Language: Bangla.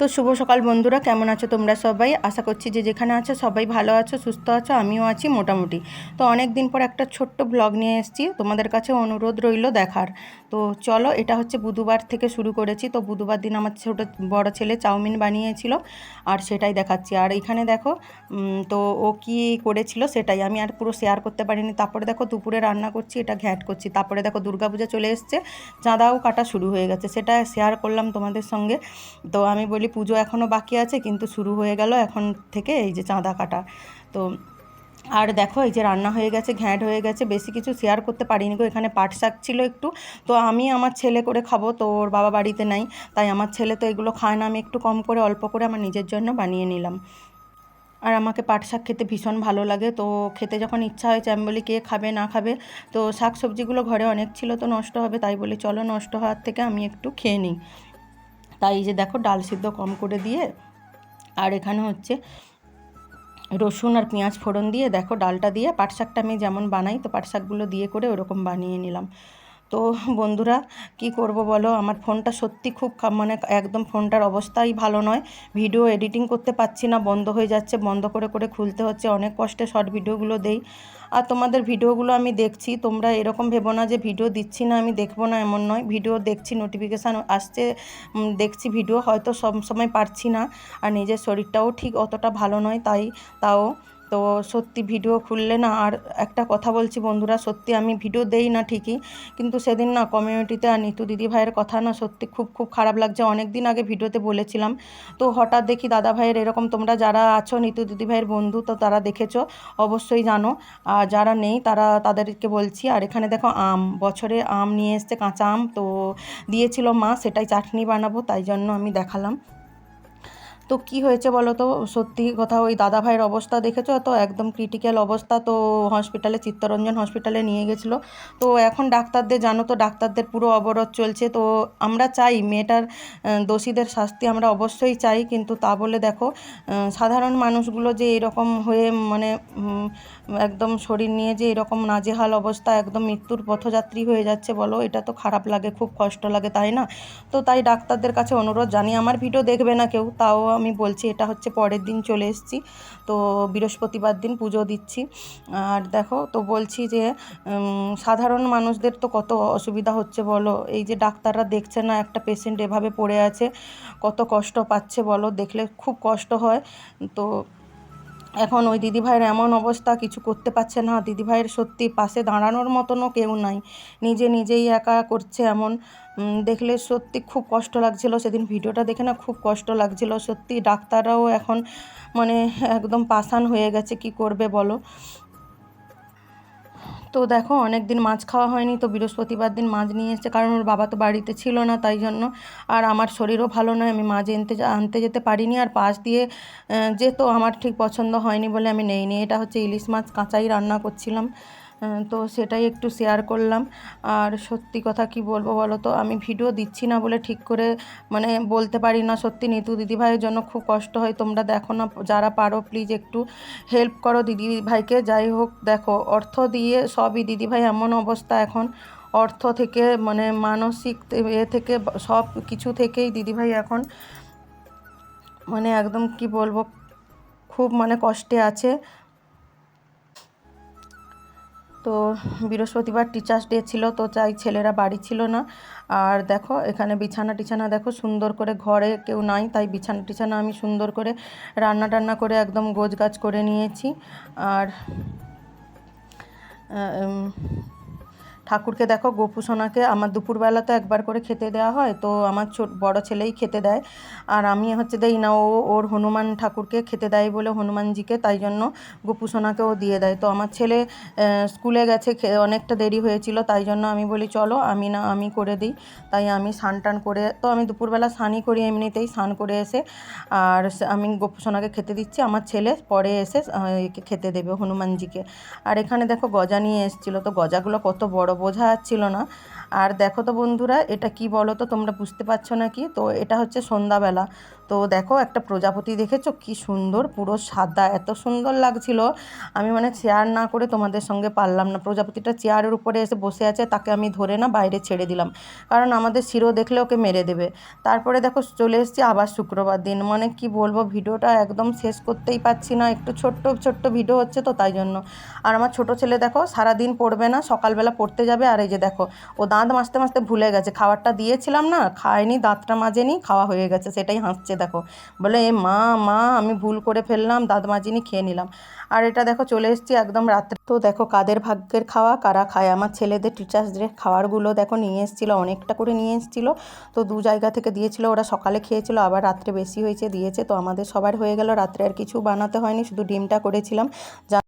তো শুভ সকাল বন্ধুরা, কেমন আছো তোমরা সবাই? আশা করছি যে যেখানে আছো সবাই ভালো আছো, সুস্থ আছো, আমিও আছি মোটামুটি। তো অনেক দিন পর একটা ছোট্ট ব্লগ নিয়ে এসেছি, তোমাদের কাছে অনুরোধ রইল দেখার। তো চলো, এটা হচ্ছে বুধবার থেকে শুরু করেছি। তো বুধবার দিন আমার ছোটো বড় ছেলে চাউমিন বানিয়েছিল আর সেটাই দেখাচ্ছি। আর এখানে দেখো তো ও কি করেছিল সেটাই আমি আর পুরো শেয়ার করতে পারিনি। তারপরে দেখো দুপুরে রান্না করছি, এটা ঘ্যাট করছি। তারপরে দেখো দুর্গাপূজা চলে এসছে, চাঁদাও কাটা শুরু হয়ে গেছে। সেটা শেয়ার করলাম তোমাদের সঙ্গে। তো আমি বলি পুজো এখনও বাকি আছে, কিন্তু শুরু হয়ে গেল এখন থেকে এই যে চাঁদা কাটা। তো আর দেখো, এই যে রান্না হয়ে গেছে, ঘ্যাঁট হয়ে গেছে, বেশি কিছু শেয়ার করতে পারিনি গো, এখানে পাট শাক ছিল একটু। তো আমি আমার ছেলে করে খাব, তো ওর বাবা বাড়িতে নাই, তাই আমার ছেলে তো এগুলো খায় না, আমি একটু কম করে, অল্প করে আমার নিজের জন্য বানিয়ে নিলাম। আর আমাকে পাট শাক খেতে ভীষণ ভালো লাগে, তো খেতে যখন ইচ্ছা হয়েছে, আমি বলি কে খাবে, না খাবে? তো শাক সবজিগুলো ঘরে অনেক ছিল, তো নষ্ট হবে, তাই বলি চলো নষ্ট হওয়ার থেকে আমি একটু খেয়ে নিই। তাই এই যে দেখো ডাল সিদ্ধ কম করে দিয়ে, আর এখানে হচ্ছে রসুন আর পেঁয়াজ ফোড়ন দিয়ে দেখো ডালটা দিয়ে পাট শাকটা আমি যেমন বানাই, তো পাট শাকগুলো দিয়ে করে ওরকম বানিয়ে নিলাম। তো বন্ধুরা, কি করব বলো? আমার ফোনটা সত্যি খুব মানে একদম ফোনটার অবস্থাই ভালো নয়। ভিডিও এডিটিং করতে পারছি না, বন্ধ হয়ে যাচ্ছে, বন্ধ করে করে খুলতে হচ্ছে, অনেক কষ্টে শর্ট ভিডিওগুলো দেই। আর তোমাদের ভিডিওগুলো আমি দেখছি, তোমরা এরকম ভেবো না যে ভিডিও দিচ্ছি না, আমি দেখব না, এমন নয়। ভিডিও দেখছি নোটিফিকেশান আসছে দেখছি ভিডিও, হয়তো সব সময় পারছি না। আর নিজের শরীরটাও ঠিক অতটা ভালো নয়, তাই, তাও তো সত্যি ভিডিও খুললে না, আর একটা কথা বলছি বন্ধুরা, সত্যি আমি ভিডিও দেই না ঠিকই, কিন্তু সেদিন না কমিউনিটিতে আর নিতু দিদি ভাইয়ের কথা না সত্যি খুব খুব খারাপ লাগছে। অনেক দিন আগে ভিডিওতে বলেছিলাম, তো হঠাৎ দেখি দাদা ভাইয়ের এরকম তোমরা যারা আছো, নিতু দিদি ভাইয়ের বন্ধু, তো তারা দেখেছ, অবশ্যই জানো। আর যারা নেই, তারা তাদেরকে বলছি, আর এখানে দেখো আম, বছরে আম নিয়ে এসছে, কাঁচা আম, তো দিয়েছিল মা, সেটাই চাটনি বানাবো, তাই জন্য আমি দেখালাম। তো কি হয়েছে বলো তো সত্যি কথা ওই দাদা ভাইয়ের অবস্থা দেখেছ? তো একদম ক্রিটিক্যাল অবস্থা। তো হসপিটালে চিত্তরঞ্জন হসপিটালে নিয়ে গেছিল। তো এখন ডাক্তারদের জানো তো, ডাক্তারদের পুরো অবরোধ চলছে। তো আমরা চাই মেয়েটার দোষীদের শাস্তি আমরা অবশ্যই চাই। কিন্তু তা বলে দেখো সাধারণ মানুষগুলো যে এরকম হয়ে মানে একদম শরীর নিয়ে যে এরকম নাজেহাল অবস্থা, একদম মৃত্যুর পথযাত্রী হয়ে যাচ্ছে বলো, এটা তো খারাপ লাগে, খুব কষ্ট লাগে, তাই না? তো তাই ডাক্তারদের কাছে অনুরোধ জানি আমার ভিডিও দেখবে না কেউ। তাও আমি বলছি, এটা হচ্ছে পরের দিন চলে এসেছি, তো বৃহস্পতিবার দিন পুজো দিচ্ছি। আর দেখো, তো বলছি যে সাধারণ মানুষদের তো কত অসুবিধা হচ্ছে বলো? এই যে ডাক্তাররা দেখছে না একটা পেশেন্ট এভাবে পড়ে আছে, কত কষ্ট পাচ্ছে বলো? দেখলে খুব কষ্ট হয়। তো এখন ওই দিদিভাইয়ের এমন অবস্থা, কিছু করতে পারছে না। দিদিভাইয়ের সত্যি পাশে দাঁড়ানোর মতনও কেউ নাই। নিজে নিজেই একা করছে এমন। দেখলে সত্যি খুব কষ্ট লাগছিল। সেদিন ভিডিওটা দেখে না খুব কষ্ট লাগছিল। সত্যি ডাক্তাররাও এখন মানে একদম পাশান হয়ে গেছে। কি করবে বলো? তো দেখো অনেক দিন মাছ খাওয়া হয়নি, তো বৃহস্পতিবার দিন মাছ নিয়ে এসেছে, কারণ ওর বাবা তো বাড়িতে ছিল না, তাই জন্য। আর আমার শরীরও ভালো নয়, আমি মাছ এনতে আনতে যেতে পারিনি, আর পাশ দিয়ে যেত, আমার ঠিক পছন্দ হয়নি বলে আমি নেইনি। এটা হচ্ছে ইলিশ মাছ, কাঁচাই রান্না করছিলাম। তো সেটাই একটু শেয়ার করলাম। আর সত্যি কথা কি বলব বলো তো? আমি ভিডিও দিচ্ছি না বলে ঠিক করে মানে বলতে পারি না। সত্যি নিতু দিদিভাইয়ের জন্য খুব কষ্ট হয়। তোমরা দেখো না, যারা পারো প্লিজ একটু হেল্প করো দিদি ভাইকে যাই হোক, দেখো, অর্থ দিয়ে সবই দিদিভাই এমন অবস্থা এখন। অর্থ থেকে মানে মানসিক এ থেকে সব কিছু থেকেই দিদিভাই এখন মানে একদম কি বলব, খুব মানে কষ্টে আছে। তো বৃহস্পতিবার টিচার্স ডে ছিল, তো চাই ছেলেরা বাড়ি ছিল না। আর দেখো, এখানে বিছানা টিছানা দেখো, সুন্দর করে ঘরে কেউ নাই, তাই বিছানা টিছানা আমি সুন্দর করে রান্না টান্না করে একদম গোজ গাছ করে নিয়েছি। আর ঠাকুরকে দেখো, গোপু সোনাকে আমার দুপুরবেলা তো একবার করে খেতে দেওয়া হয়, তো আমার ছোট, বড় ছেলেই খেতে দেয়। আর আমি হচ্ছে দেই না ও ওর হনুমান ঠাকুরকে খেতে দেয় বলে হনুমানজিকে, তাই জন্য গোপু সোনাকেও দিয়ে দেয়। তো আমার ছেলে স্কুলে গেছে অনেকটা দেরি হয়েছিল, তাই জন্য আমি বলি, চলো, আমি না, আমি করে দিই। তাই আমি স্নান টান করে, তো আমি দুপুরবেলা স্নানই করি এমনিতেই, স্নান করে এসে, আর আমি গোপু সোনাকে খেতে দিচ্ছি, আমার ছেলে পরে এসে খেতে দেবে হনুমানজিকে। আর এখানে দেখো গজা নিয়ে এসেছিল, তো গজাগুলো কত বড় বোঝা যাচ্ছিল না। আর দেখো তো বন্ধুরা, এটা কি বলো তো? তোমরা বুঝতে পারছ না কি তো এটা হচ্ছে সন্ধ্যাবেলা। তো দেখো, একটা প্রজাপতি দেখেছ? কি সুন্দর, পুরো সাদা, এত সুন্দর লাগছিল। আমি মানে চেয়ার না করে তোমাদের সঙ্গে পারলাম না। প্রজাপতিটা চেয়ারের উপরে এসে বসে আছে, তাকে আমি ধরে না বাইরে ছেড়ে দিলাম। কারণ আমাদের শিরো দেখলে ওকে মেরে দেবে। তারপরে দেখো, চলে এসেছি আবার শুক্রবার দিন। মানে কি বলব, ভিডিওটা একদম শেষ করতেই পারছি না। একটু ছোট্ট ছোট্ট ভিডিও হচ্ছে তো তাই জন্য। আর আমার ছোট ছেলে দেখো, সারাদিন পড়বে না, সকালবেলা পড়তে যাবে। আর এই যে দেখো, ও দাঁত মাজতে মাজতে ভুলে গেছে। খাবারটা দিয়েছিলাম না, খায়নি, দাঁতটা মাজেনি, খাওয়া হয়ে গেছে। সেটাই হাসছে দেখো। বলে এ মা মা, আমি ভুল করে ফেললাম দাঁত মাজিনি খেয়ে নিলাম। আর এটা দেখো, চলে এসেছি একদম রাত্রে। তো দেখো, কাদের ভাগ্যের খাওয়া, কারা খায়? আমার ছেলেদের টিচার্সদের খাওয়ারগুলো দেখো, নিয়ে এসেছিল, অনেকটা করে নিয়ে এসেছিল। তো দু জায়গা থেকে দিয়েছিল, ওরা সকালে খেয়েছিল, আবার রাত্রে বেশি হয়েছে, দিয়েছে। তো আমাদের সবার হয়ে গেল, রাত্রে আর কিছু বানাতে হয়নি, শুধু ডিমটা করেছিলাম। যা